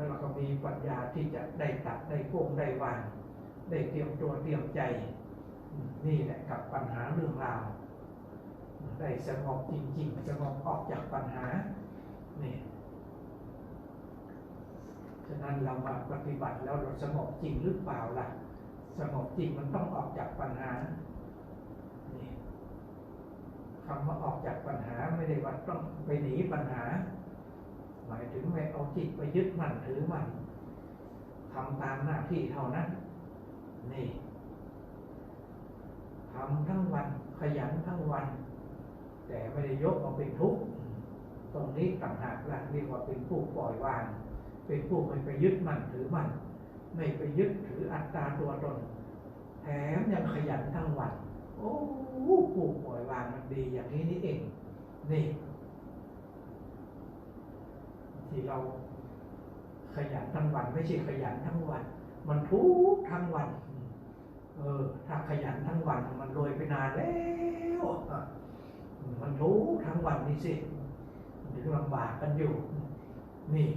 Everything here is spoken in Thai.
แล้วเราก็มีปัญญาที่จะได้ตัดได้โกงได้วาง ได้เตรียมตัวเตรียมใจ นี่แหละกับปัญหาเรื่องราวได้สงบจริงๆสงบออกจากปัญหานี่ฉะนั้นเรามาปฏิบัติแล้วเราสงบจริงหรือเปล่าล่ะ สงบจริงมันต้องออกจากปัญหานี่คำว่าออกจากปัญหาไม่ได้ว่าต้องไปหนีปัญหา หมายถึงไม่เอาจิตไปยึดมั่นถือมั่นทำตามหน้าที่เท่านั้น นี่ทำทั้งวันขยันทั้งวัน แต่ไม่ได้ยกมาเป็นทุกข์ตรงนี้ต่างหากละเรียกว่าเป็นผู้ปล่อยวาง เป็นผู้ไม่ไปยึดมั่นถือมั่นไม่ไปยึดถืออัตตาตัวตน แถมยังขยันทั้งวัน โอ้ผู้ปล่อยวางมันดีอย่างนี้นี่เอง นี่ ที่เราขยันทั้งวัน ไม่ใช่ขยันทั้งวัน มันทุกทั้งวัน เออ ถ้าขยันทั้งวัน มันรวยไปนานแล้วมันทุกทั้งวันนี่สิมันถึงลำบากกันอยู่ นี่